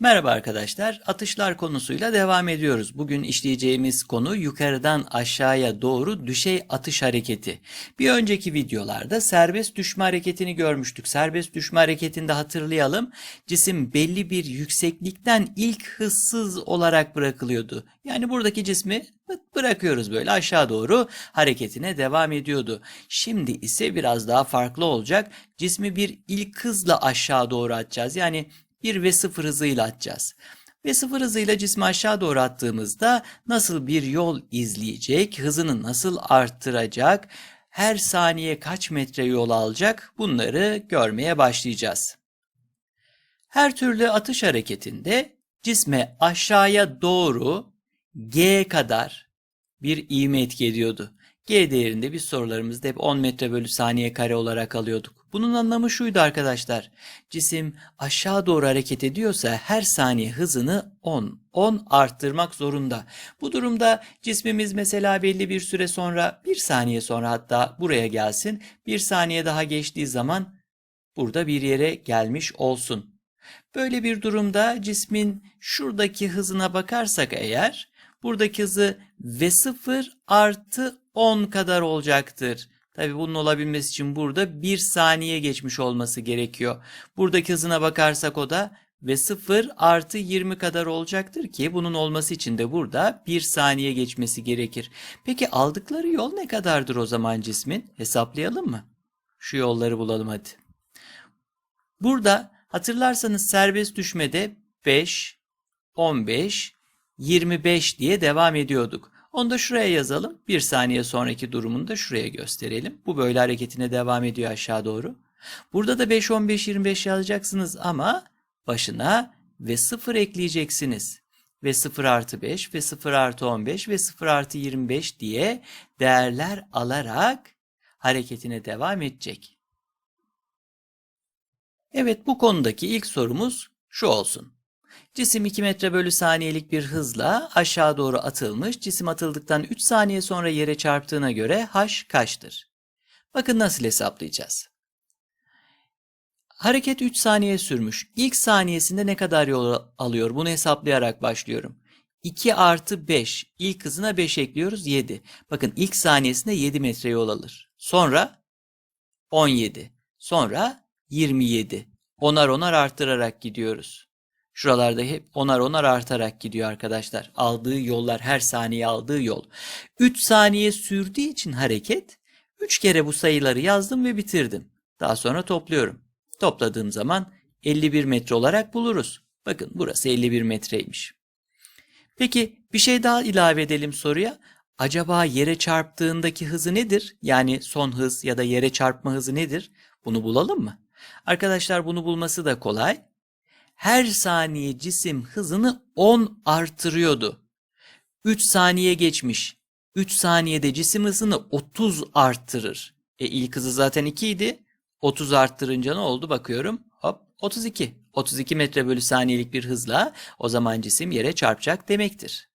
Merhaba arkadaşlar, atışlar konusuyla devam ediyoruz. Bugün işleyeceğimiz konu yukarıdan aşağıya doğru düşey atış hareketi. Bir önceki videolarda serbest düşme hareketini görmüştük. Serbest düşme hareketinde hatırlayalım, cisim belli bir yükseklikten ilk hızsız olarak bırakılıyordu. Yani buradaki cismi bırakıyoruz böyle aşağı doğru hareketine devam ediyordu. Şimdi ise biraz daha farklı olacak. Cismi bir ilk hızla aşağı doğru atacağız. Yani 1 ve 0 hızıyla atacağız. Ve 0 hızıyla cismi aşağı doğru attığımızda nasıl bir yol izleyecek, hızını nasıl arttıracak, her saniye kaç metre yol alacak bunları görmeye başlayacağız. Her türlü atış hareketinde cisme aşağıya doğru G kadar bir ivme etki ediyordu. G değerinde biz sorularımızda hep 10 metre bölü saniye kare olarak alıyorduk. Bunun anlamı şuydu arkadaşlar. Cisim aşağı doğru hareket ediyorsa her saniye hızını 10, 10 arttırmak zorunda. Bu durumda cismimiz mesela belli bir süre sonra, bir saniye sonra hatta buraya gelsin. Bir saniye daha geçtiği zaman burada bir yere gelmiş olsun. Böyle bir durumda cismin şuradaki hızına bakarsak eğer, buradaki hızı V0 artı 10 kadar olacaktır. Tabi bunun olabilmesi için burada 1 saniye geçmiş olması gerekiyor. Buradaki hızına bakarsak o da ve 0 artı 20 kadar olacaktır ki bunun olması için de burada 1 saniye geçmesi gerekir. Peki aldıkları yol ne kadardır o zaman cismin? Hesaplayalım mı? Şu yolları bulalım hadi. Burada hatırlarsanız serbest düşmede 5, 15, 25 diye devam ediyorduk. Onu da şuraya yazalım. Bir saniye sonraki durumunu da şuraya gösterelim. Bu böyle hareketine devam ediyor aşağı doğru. Burada da 5, 15, 25 yazacaksınız ama başına ve 0 ekleyeceksiniz. Ve 0 artı 5 ve 0 artı 15 ve 0 artı 25 diye değerler alarak hareketine devam edecek. Evet bu konudaki ilk sorumuz şu olsun. Cisim 2 metre bölü saniyelik bir hızla aşağı doğru atılmış. Cisim atıldıktan 3 saniye sonra yere çarptığına göre h kaçtır? Bakın nasıl hesaplayacağız. Hareket 3 saniye sürmüş. İlk saniyesinde ne kadar yol alıyor? Bunu hesaplayarak başlıyorum. 2 artı 5. İlk hızına 5 ekliyoruz 7. Bakın ilk saniyesinde 7 metre yol alır. Sonra 17. Sonra 27. Onar onar arttırarak gidiyoruz. Şuralarda hep onar onar artarak gidiyor arkadaşlar. Aldığı yollar her saniye aldığı yol. 3 saniye sürdüğü için hareket 3 kere bu sayıları yazdım ve bitirdim. Daha sonra topluyorum. Topladığım zaman 51 metre olarak buluruz. Bakın burası 51 metreymiş. Peki bir şey daha ilave edelim soruya. Acaba yere çarptığındaki hızı nedir? Yani son hız ya da yere çarpma hızı nedir? Bunu bulalım mı? Arkadaşlar bunu bulması da kolay her saniye cisim hızını 10 artırıyordu. 3 saniye geçmiş. 3 saniyede cisim hızını 30 arttırır. E ilk hızı zaten 2 idi. 30 arttırınca ne oldu bakıyorum. Hop 32. 32 metre bölü saniyelik bir hızla o zaman cisim yere çarpacak demektir.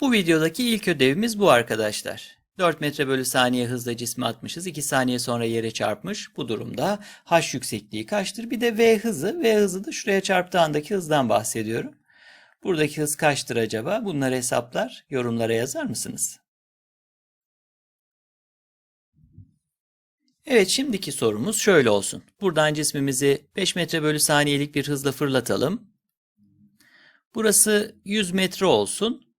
Bu videodaki ilk ödevimiz bu arkadaşlar. 4 metre bölü saniye hızla cismi atmışız. 2 saniye sonra yere çarpmış. Bu durumda h yüksekliği kaçtır? Bir de v hızı. V hızı da şuraya çarptığı andaki hızdan bahsediyorum. Buradaki hız kaçtır acaba? Bunları hesaplar. Yorumlara yazar mısınız? Evet şimdiki sorumuz şöyle olsun. Buradan cismimizi 5 metre bölü saniyelik bir hızla fırlatalım. Burası 100 metre olsun.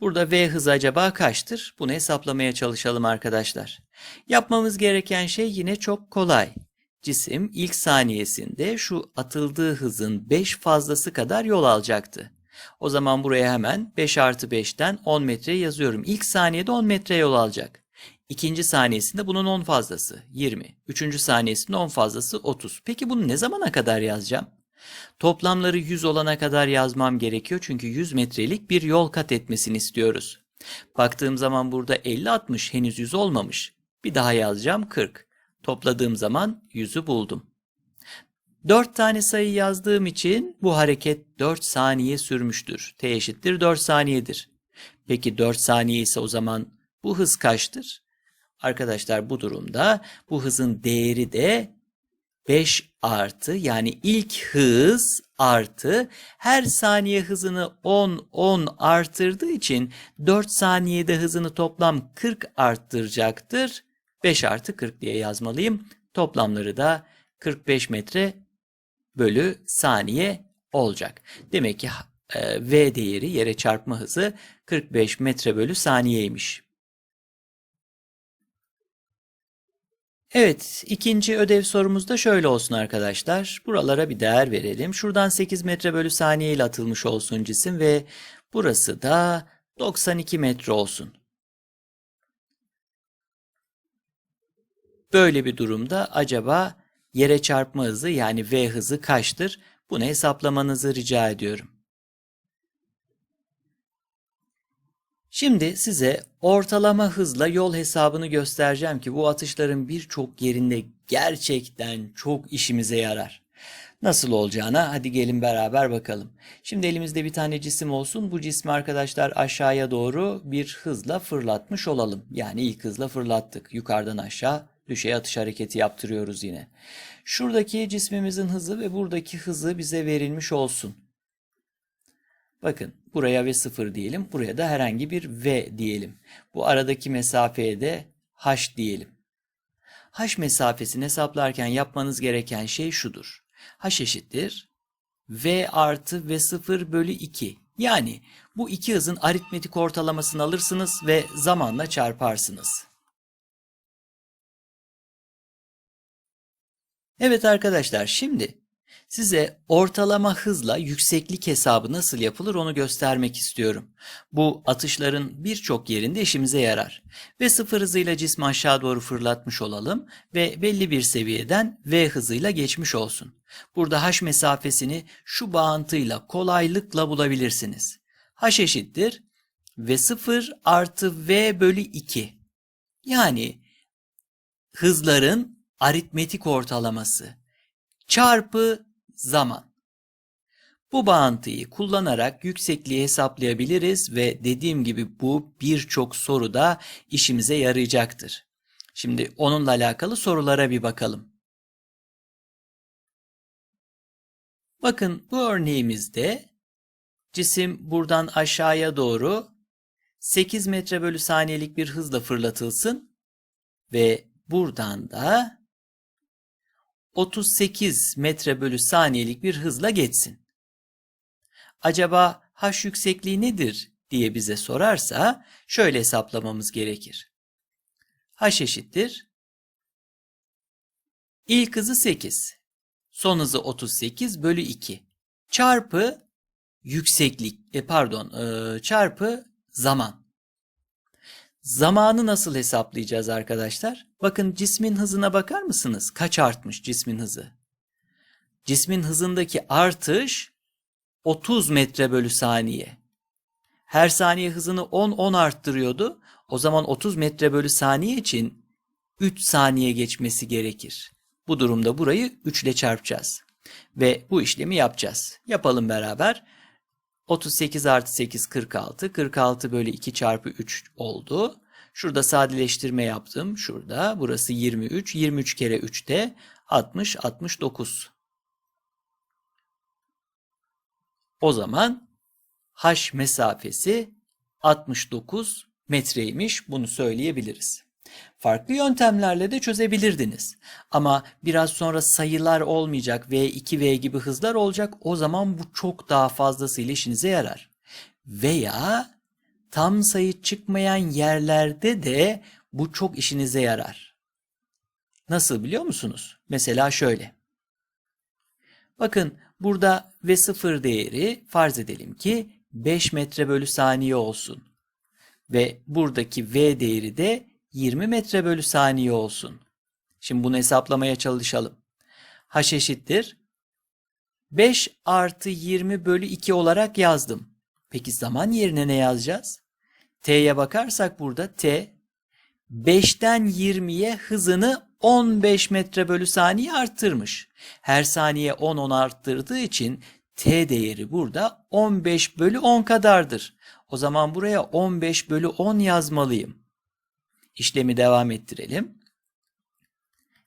Burada v hızı acaba kaçtır? Bunu hesaplamaya çalışalım arkadaşlar. Yapmamız gereken şey yine çok kolay. Cisim ilk saniyesinde şu atıldığı hızın 5 fazlası kadar yol alacaktı. O zaman buraya hemen 5 artı 5'ten 10 metre yazıyorum. İlk saniyede 10 metre yol alacak. İkinci saniyesinde bunun 10 fazlası 20. Üçüncü saniyesinde 10 fazlası 30. Peki bunu ne zamana kadar yazacağım? Toplamları 100 olana kadar yazmam gerekiyor çünkü 100 metrelik bir yol kat etmesini istiyoruz. Baktığım zaman burada 50-60 henüz 100 olmamış. Bir daha yazacağım 40. Topladığım zaman 100'ü buldum. 4 tane sayı yazdığım için bu hareket 4 saniye sürmüştür. T eşittir 4 saniyedir. Peki 4 saniye ise o zaman bu hız kaçtır? Arkadaşlar bu durumda bu hızın değeri de 5 artı yani ilk hız artı her saniye hızını 10 10 arttırdığı için 4 saniyede hızını toplam 40 arttıracaktır. 5 artı 40 diye yazmalıyım. Toplamları da 45 metre bölü saniye olacak. Demek ki e, V değeri yere çarpma hızı 45 metre bölü saniyeymiş. Evet, ikinci ödev sorumuz da şöyle olsun arkadaşlar. Buralara bir değer verelim. Şuradan 8 metre bölü saniye ile atılmış olsun cisim ve burası da 92 metre olsun. Böyle bir durumda acaba yere çarpma hızı yani V hızı kaçtır? Bunu hesaplamanızı rica ediyorum. Şimdi size ortalama hızla yol hesabını göstereceğim ki bu atışların birçok yerinde gerçekten çok işimize yarar. Nasıl olacağına hadi gelin beraber bakalım. Şimdi elimizde bir tane cisim olsun. Bu cismi arkadaşlar aşağıya doğru bir hızla fırlatmış olalım. Yani ilk hızla fırlattık. Yukarıdan aşağı düşey atış hareketi yaptırıyoruz yine. Şuradaki cismimizin hızı ve buradaki hızı bize verilmiş olsun. Bakın buraya v 0 diyelim. Buraya da herhangi bir v diyelim. Bu aradaki mesafeye de h diyelim. h mesafesini hesaplarken yapmanız gereken şey şudur. h eşittir v artı v 0 bölü 2. Yani bu iki hızın aritmetik ortalamasını alırsınız ve zamanla çarparsınız. Evet arkadaşlar şimdi size ortalama hızla yükseklik hesabı nasıl yapılır onu göstermek istiyorum. Bu atışların birçok yerinde işimize yarar. Ve sıfır hızıyla cismi aşağı doğru fırlatmış olalım ve belli bir seviyeden V hızıyla geçmiş olsun. Burada h mesafesini şu bağıntıyla kolaylıkla bulabilirsiniz. h eşittir v 0 artı v bölü 2. Yani hızların aritmetik ortalaması çarpı zaman. Bu bağıntıyı kullanarak yüksekliği hesaplayabiliriz ve dediğim gibi bu birçok soruda işimize yarayacaktır. Şimdi onunla alakalı sorulara bir bakalım. Bakın bu örneğimizde cisim buradan aşağıya doğru 8 metre bölü saniyelik bir hızla fırlatılsın ve buradan da 38 metre bölü saniyelik bir hızla geçsin. Acaba h yüksekliği nedir diye bize sorarsa şöyle hesaplamamız gerekir. h eşittir. İlk hızı 8, son hızı 38 bölü 2 çarpı yükseklik, e pardon e, çarpı zaman. Zamanı nasıl hesaplayacağız arkadaşlar? Bakın cismin hızına bakar mısınız? Kaç artmış cismin hızı? Cismin hızındaki artış 30 metre bölü saniye. Her saniye hızını 10-10 arttırıyordu. O zaman 30 metre bölü saniye için 3 saniye geçmesi gerekir. Bu durumda burayı 3 ile çarpacağız. Ve bu işlemi yapacağız. Yapalım beraber. 38 artı 8 46. 46 bölü 2 çarpı 3 oldu. Şurada sadeleştirme yaptım. Şurada. Burası 23. 23 kere 3 de 60, 69. O zaman h mesafesi 69 metreymiş. Bunu söyleyebiliriz. Farklı yöntemlerle de çözebilirdiniz. Ama biraz sonra sayılar olmayacak V2, V gibi hızlar olacak. O zaman bu çok daha fazlasıyla işinize yarar. Veya tam sayı çıkmayan yerlerde de bu çok işinize yarar. Nasıl biliyor musunuz? Mesela şöyle. Bakın burada V0 değeri farz edelim ki 5 metre bölü saniye olsun. Ve buradaki V değeri de 20 metre bölü saniye olsun. Şimdi bunu hesaplamaya çalışalım. H eşittir. 5 artı 20 bölü 2 olarak yazdım. Peki zaman yerine ne yazacağız? T'ye bakarsak burada T 5'ten 20'ye hızını 15 metre bölü saniye arttırmış. Her saniye 10-10 arttırdığı için T değeri burada 15 bölü 10 kadardır. O zaman buraya 15 bölü 10 yazmalıyım. İşlemi devam ettirelim.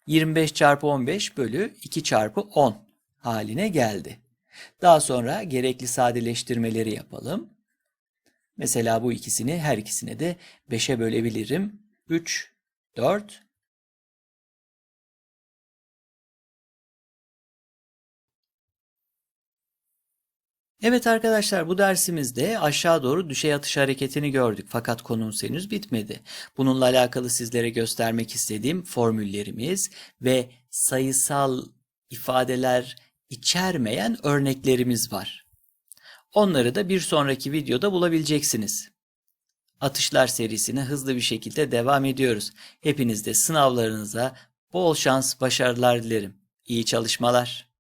25 çarpı 15 bölü 2 çarpı 10 haline geldi. Daha sonra gerekli sadeleştirmeleri yapalım. Mesela bu ikisini her ikisine de 5'e bölebilirim. 3, 4, Evet arkadaşlar bu dersimizde aşağı doğru düşey atış hareketini gördük fakat konumuz henüz bitmedi. Bununla alakalı sizlere göstermek istediğim formüllerimiz ve sayısal ifadeler içermeyen örneklerimiz var. Onları da bir sonraki videoda bulabileceksiniz. Atışlar serisine hızlı bir şekilde devam ediyoruz. Hepiniz de sınavlarınıza bol şans, başarılar dilerim. İyi çalışmalar.